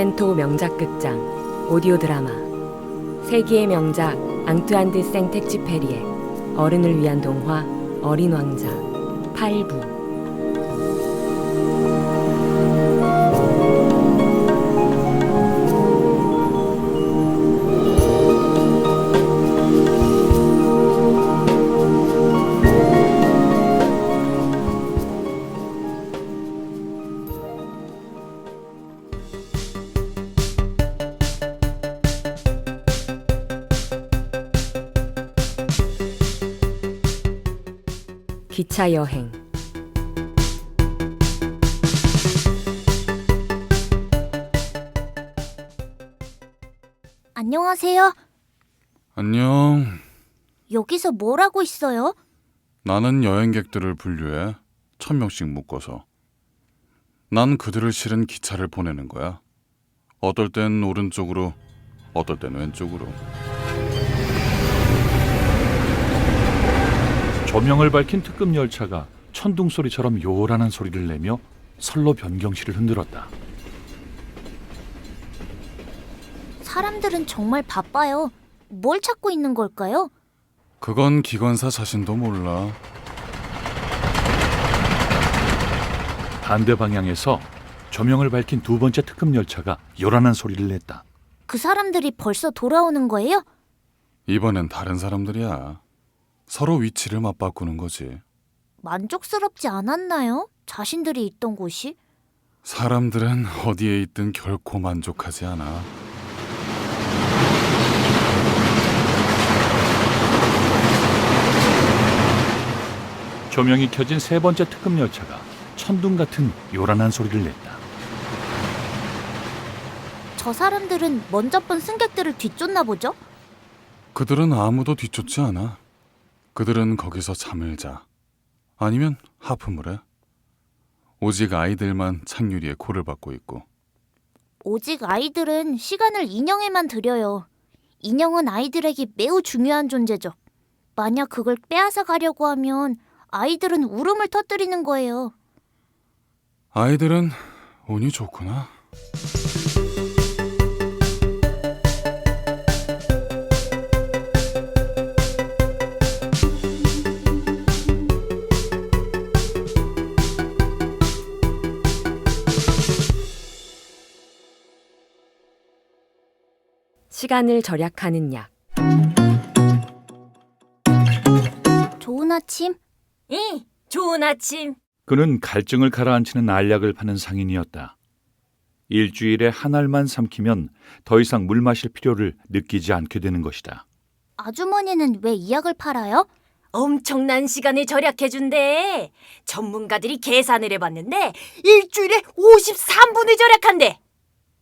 보이스멘토 명작 극장 오디오 드라마 세기의 명작 앙투안 드 생텍쥐페리의 어른을 위한 동화 어린 왕자 8부 기차 여행 안녕하세요. 안녕. 여기서 뭘 하고 있어요? 나는 여행객들을 분류해 천 명씩 묶어서. 난 그들을 실은 기차를 보내는 거야. 어떨 땐 오른쪽으로, 어떨 땐 왼쪽으로. 조명을 밝힌 특급 열차가 천둥 소리처럼 요란한 소리를 내며 선로 변경실을 흔들었다. 사람들은 정말 바빠요. 뭘 찾고 있는 걸까요? 그건 기관사 자신도 몰라. 반대 방향에서 조명을 밝힌 두 번째 특급 열차가 요란한 소리를 냈다. 그 사람들이 벌써 돌아오는 거예요? 이번엔 다른 사람들이야. 서로 위치를 맞바꾸는 거지. 만족스럽지 않았나요? 자신들이 있던 곳이? 사람들은 어디에 있든 결코 만족하지 않아. 조명이 켜진 세 번째 특급 열차가 천둥 같은 요란한 소리를 냈다. 저 사람들은 먼저 본 승객들을 뒤쫓나 보죠? 그들은 아무도 뒤쫓지 않아. 그들은 거기서 잠을 자. 아니면 하품을 해. 오직 아이들만 창유리에 코를 박고 있고. 오직 아이들은 시간을 인형에만 들여요. 인형은 아이들에게 매우 중요한 존재죠. 만약 그걸 빼앗아 가려고 하면 아이들은 울음을 터뜨리는 거예요. 아이들은 운이 좋구나. 시간을 절약하는 약 좋은 아침. 응, 좋은 아침. 그는 갈증을 가라앉히는 알약을 파는 상인이었다. 일주일에 한 알만 삼키면 더 이상 물 마실 필요를 느끼지 않게 되는 것이다. 아주머니는 왜 이 약을 팔아요? 엄청난 시간을 절약해준대. 전문가들이 계산을 해봤는데 일주일에 53분을 절약한대.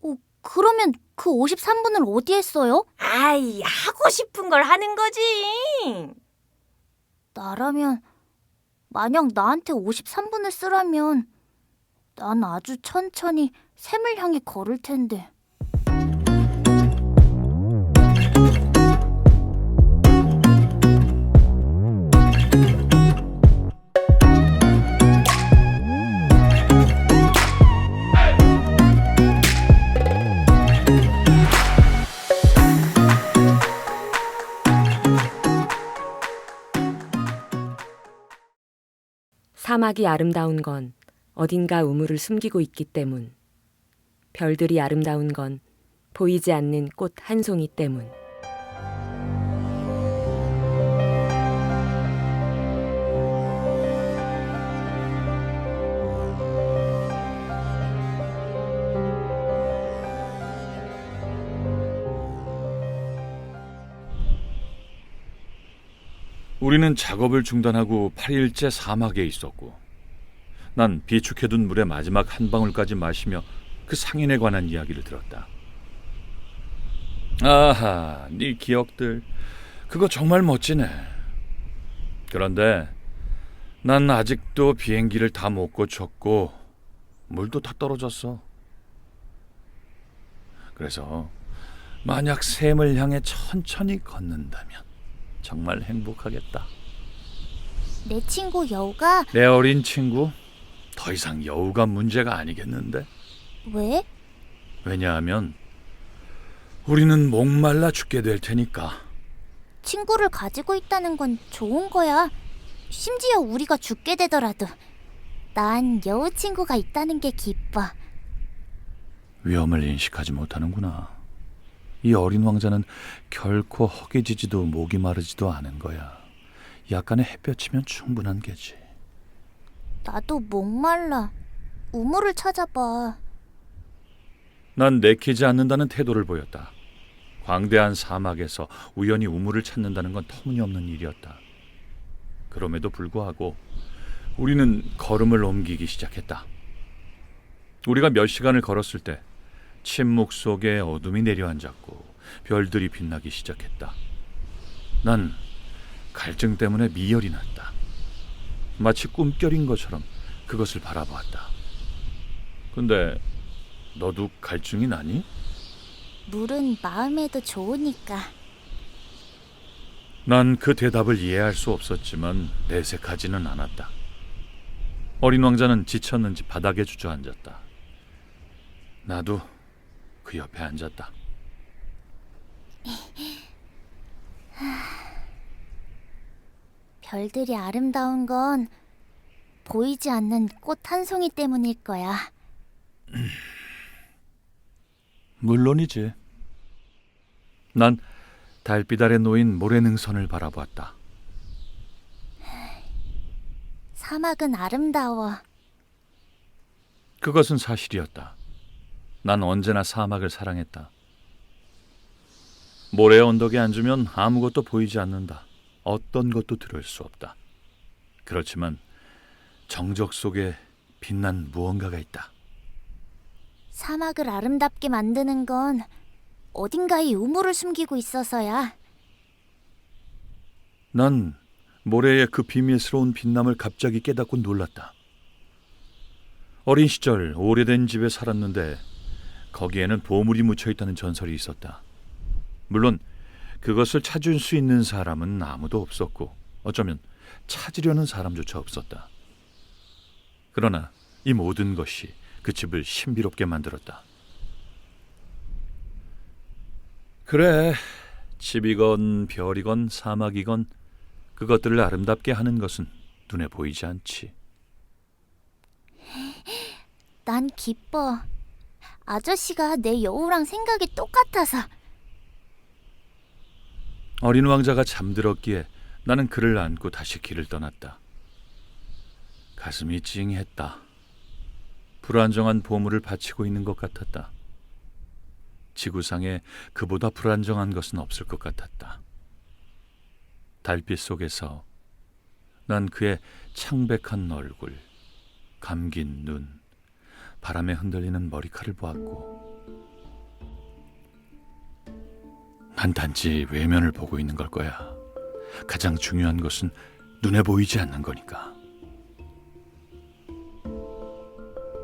어, 그러면 그 53분을 어디에 써요? 아이, 하고 싶은 걸 하는 거지. 나라면 만약 나한테 53분을 쓰라면 난 아주 천천히 샘을 향해 걸을 텐데. 사막이 아름다운 건 어딘가 우물을 숨기고 있기 때문. 별들이 아름다운 건 보이지 않는 꽃 한 송이 때문 우리는 작업을 중단하고 8일째 사막에 있었고 난 비축해둔 물의 마지막 한 방울까지 마시며 그 상인에 관한 이야기를 들었다. 아하, 네 기억들 그거 정말 멋지네. 그런데 난 아직도 비행기를 다 못 고쳤고 물도 다 떨어졌어. 그래서 만약 샘을 향해 천천히 걷는다면 정말 행복하겠다. 내 친구 여우가 내 어린 친구, 더 이상 여우가 문제가 아니겠는데? 왜? 왜냐하면 우리는 목말라 죽게 될 테니까. 친구를 가지고 있다는 건 좋은 거야. 심지어 우리가 죽게 되더라도 난 여우 친구가 있다는 게 기뻐. 위험을 인식하지 못하는구나. 이 어린 왕자는 결코 허기지지도 목이 마르지도 않은 거야. 약간의 햇볕이면 충분한 게지. 나도 목말라. 우물을 찾아봐. 난 내키지 않는다는 태도를 보였다. 광대한 사막에서 우연히 우물을 찾는다는 건 터무니없는 일이었다. 그럼에도 불구하고 우리는 걸음을 옮기기 시작했다. 우리가 몇 시간을 걸었을 때 침묵 속에 어둠이 내려앉았고 별들이 빛나기 시작했다. 난 갈증 때문에 미열이 났다. 마치 꿈결인 것처럼 그것을 바라보았다. 근데 너도 갈증이 나니? 물은 마음에도 좋으니까. 난 그 대답을 이해할 수 없었지만 내색하지는 않았다. 어린 왕자는 지쳤는지 바닥에 주저앉았다. 나도 그 옆에 앉았다. 별들이 아름다운 건 보이지 않는 꽃 한 송이 때문일 거야. 물론이지. 난 달빛 아래 놓인 모래능선을 바라보았다. 사막은 아름다워. 그것은 사실이었다. 난 언제나 사막을 사랑했다. 모래 언덕에 앉으면 아무것도 보이지 않는다. 어떤 것도 들을 수 없다. 그렇지만 정적 속에 빛난 무언가가 있다. 사막을 아름답게 만드는 건 어딘가에 우물을 숨기고 있어서야. 난 모래의 그 비밀스러운 빛남을 갑자기 깨닫고 놀랐다. 어린 시절 오래된 집에 살았는데 거기에는 보물이 묻혀 있다는 전설이 있었다. 물론 그것을 찾을 수 있는 사람은 아무도 없었고 어쩌면 찾으려는 사람조차 없었다. 그러나 이 모든 것이 그 집을 신비롭게 만들었다. 그래, 집이건 별이건 사막이건 그것들을 아름답게 하는 것은 눈에 보이지 않지. 난 기뻐. 아저씨가 내 여우랑 생각이 똑같아서. 어린 왕자가 잠들었기에 나는 그를 안고 다시 길을 떠났다. 가슴이 찡했다. 불안정한 보물을 바치고 있는 것 같았다. 지구상에 그보다 불안정한 것은 없을 것 같았다. 달빛 속에서 난 그의 창백한 얼굴, 감긴 눈, 바람에 흔들리는 머리카락을 보았고 난 단지 외면을 보고 있는 걸 거야. 가장 중요한 것은 눈에 보이지 않는 거니까.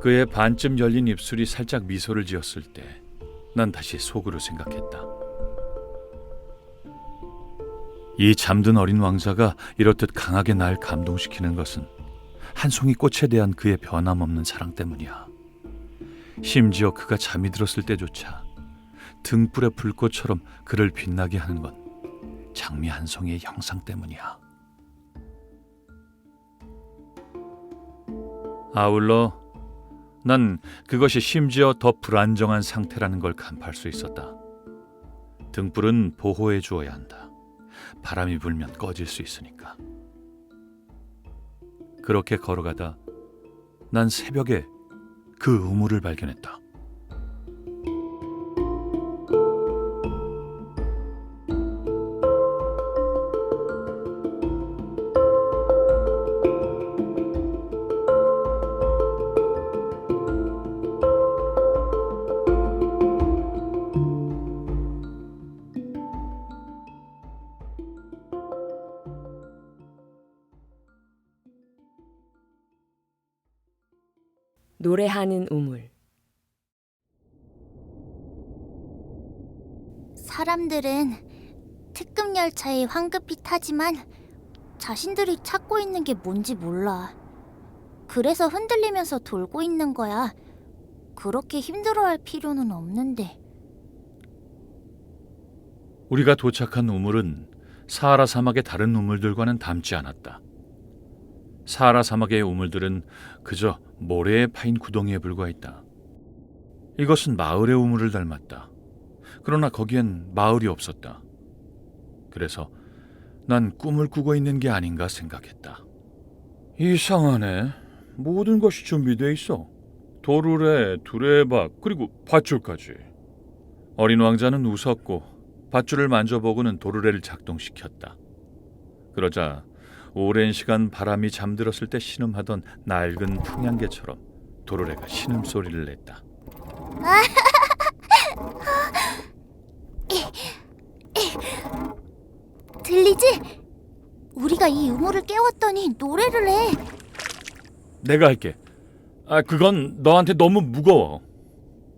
그의 반쯤 열린 입술이 살짝 미소를 지었을 때, 난 다시 속으로 생각했다. 이 잠든 어린 왕자가 이렇듯 강하게 날 감동시키는 것은 한 송이 꽃에 대한 그의 변함없는 사랑 때문이야. 심지어 그가 잠이 들었을 때조차 등불의 불꽃처럼 그를 빛나게 하는 건 장미 한 송이의 형상 때문이야. 아울러 난 그것이 심지어 더 불안정한 상태라는 걸 간파할 수 있었다. 등불은 보호해 주어야 한다. 바람이 불면 꺼질 수 있으니까. 그렇게 걸어가다 난 새벽에 그 우물을 발견했다. 노래하는 우물. 사람들은 특급 열차에 황급히 타지만 자신들이 찾고 있는 게 뭔지 몰라. 그래서 흔들리면서 돌고 있는 거야. 그렇게 힘들어할 필요는 없는데. 우리가 도착한 우물은 사하라 사막의 다른 우물들과는 닮지 않았다. 사하라 사막의 우물들은 그저 모래에 파인 구덩이에 불과했다. 이것은 마을의 우물을 닮았다. 그러나 거기엔 마을이 없었다. 그래서 난 꿈을 꾸고 있는 게 아닌가 생각했다. 이상하네. 모든 것이 준비돼 있어. 도르래, 두레박, 그리고 밧줄까지. 어린 왕자는 웃었고 밧줄을 만져보고는 도르래를 작동시켰다. 그러자 오랜 시간 바람이 잠들었을 때 신음하던 낡은 풍향개처럼 도르래가 신음소리를 냈다. 들리지? 우리가 이 우물을 깨웠더니 노래를 해. 내가 할게. 아, 그건 너한테 너무 무거워.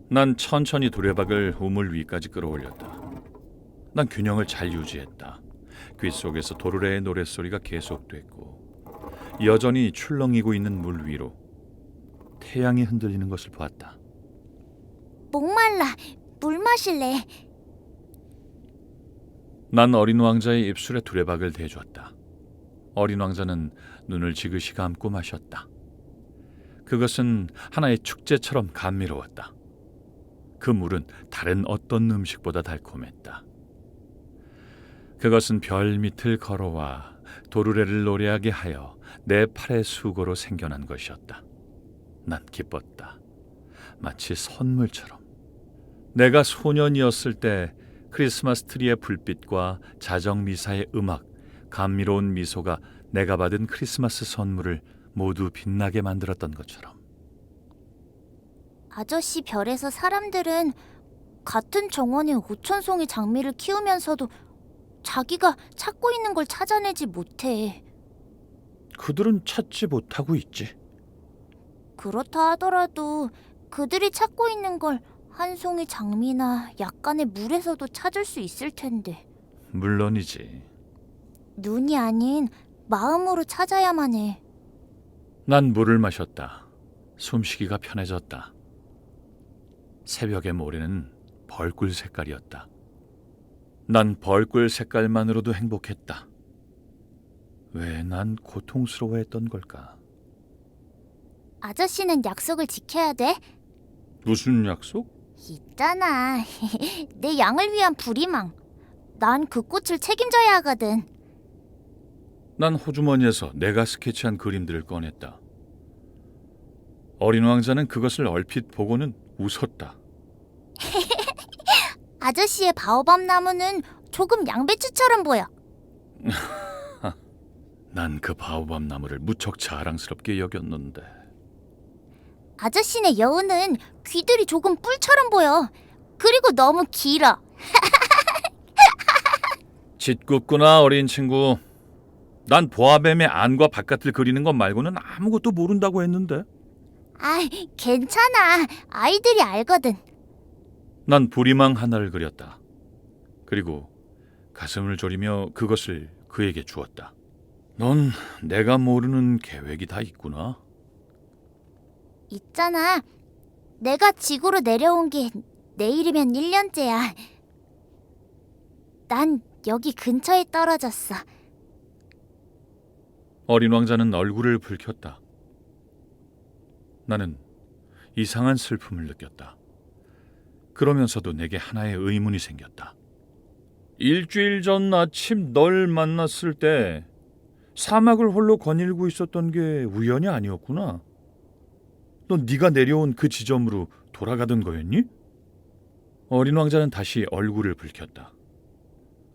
난 천천히 도레박을 우물 위까지 끌어올렸다. 난 균형을 잘 유지했다. 귀 속에서 도르래의 노랫소리가 계속됐고 여전히 출렁이고 있는 물 위로 태양이 흔들리는 것을 보았다. 목말라. 물 마실래? 난 어린 왕자의 입술에 두레박을 대줬다. 어린 왕자는 눈을 지그시 감고 마셨다. 그것은 하나의 축제처럼 감미로웠다. 그 물은 다른 어떤 음식보다 달콤했다. 그것은 별 밑을 걸어와 도르래를 노래하게 하여 내 팔의 수고로 생겨난 것이었다. 난 기뻤다. 마치 선물처럼. 내가 소년이었을 때 크리스마스 트리의 불빛과 자정 미사의 음악, 감미로운 미소가 내가 받은 크리스마스 선물을 모두 빛나게 만들었던 것처럼. 아저씨 별에서 사람들은 같은 정원에 5천 송이 장미를 키우면서도 자기가 찾고 있는 걸 찾아내지 못해. 그들은 찾지 못하고 있지. 그렇다 하더라도 그들이 찾고 있는 걸 한 송이 장미나 약간의 물에서도 찾을 수 있을 텐데. 물론이지. 눈이 아닌 마음으로 찾아야만 해. 난 물을 마셨다. 숨쉬기가 편해졌다. 새벽의 모래는 벌꿀 색깔이었다. 난 벌꿀 색깔만으로도 행복했다. 왜 난 고통스러워했던 걸까? 아저씨는 약속을 지켜야 돼. 무슨 약속? 있잖아. 내 양을 위한 부리망. 난 그 꽃을 책임져야 하거든. 난 호주머니에서 내가 스케치한 그림들을 꺼냈다. 어린 왕자는 그것을 얼핏 보고는 웃었다. 아저씨의 바오밤 나무는 조금 양배추처럼 보여. 난 그 바오밤 나무를 무척 자랑스럽게 여겼는데 아저씨네 여우는 귀들이 조금 뿔처럼 보여. 그리고 너무 길어. 짓궂구나 어린 친구. 난 보아뱀의 안과 바깥을 그리는 것 말고는 아무것도 모른다고 했는데. 아, 괜찮아. 아이들이 알거든. 난 부리망 하나를 그렸다. 그리고 가슴을 졸이며 그것을 그에게 주었다. 넌 내가 모르는 계획이 다 있구나. 있잖아. 내가 지구로 내려온 게 내일이면 1년째야. 난 여기 근처에 떨어졌어. 어린 왕자는 얼굴을 붉혔다. 나는 이상한 슬픔을 느꼈다. 그러면서도 내게 하나의 의문이 생겼다. 일주일 전 아침 널 만났을 때 사막을 홀로 거닐고 있었던 게 우연이 아니었구나. 넌 네가 내려온 그 지점으로 돌아가던 거였니? 어린 왕자는 다시 얼굴을 붉혔다.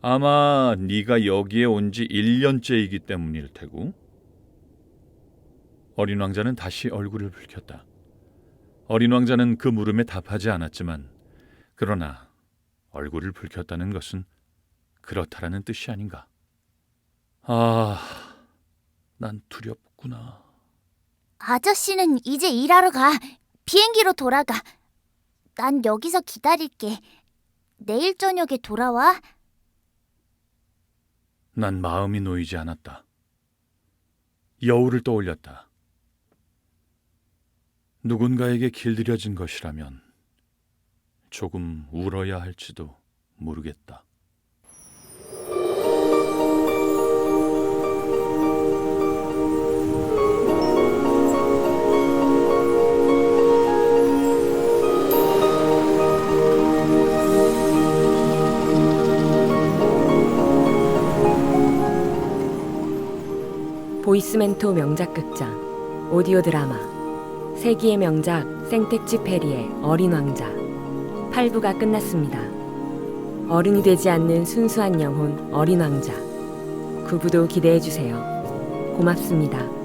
아마 네가 여기에 온 지 1년째이기 때문일 테고. 어린 왕자는 다시 얼굴을 붉혔다. 어린 왕자는 그 물음에 답하지 않았지만 그러나 얼굴을 붉혔다는 것은 그렇다라는 뜻이 아닌가. 아, 난 두렵구나. 아저씨는 이제 일하러 가. 비행기로 돌아가. 난 여기서 기다릴게. 내일 저녁에 돌아와. 난 마음이 놓이지 않았다. 여우를 떠올렸다. 누군가에게 길들여진 것이라면 조금 울어야 할지도 모르겠다. 보이스멘토 명작 극장 오디오 드라마 세기의 명작 생텍쥐 페리의 어린 왕자 8부가 끝났습니다. 어른이 되지 않는 순수한 영혼 어린 왕자 9부도 기대해 주세요. 고맙습니다.